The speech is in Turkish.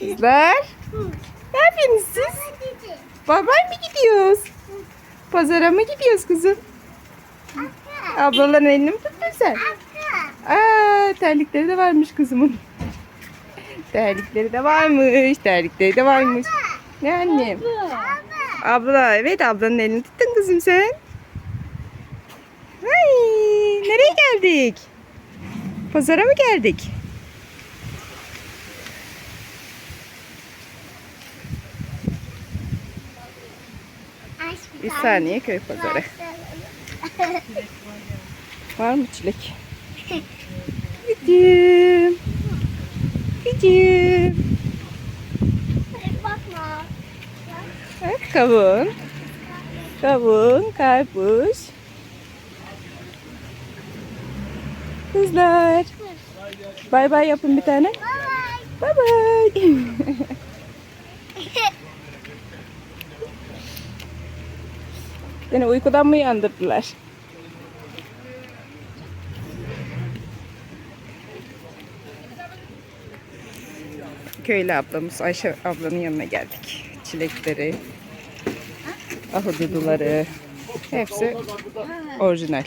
Kızlar. Ne yapıyorsunuz siz? Bay bay mı gidiyoruz? Pazara mı gidiyoruz kızım? Ablaların elini mi tuttun sen? Aa, terlikleri de varmış kızımın. Terlikleri de varmış. Terlikleri de varmış. Ne annem? Abla evet ablanın elini tuttun kızım sen. Ay, nereye geldik? Pazara mı geldik? Bir saniye köy pazarı. Var mı çilek? Gidim. Gidim. Bakma. Evet, kavun. Kavun, karpuz. Kızlar. Bay bay yapın bir tane. Bye Bay bay. Beni uykudan mı uyandırdılar? Köylü ablamız Ayşe ablanın yanına geldik. Çilekleri, ahududuları hepsi orijinal.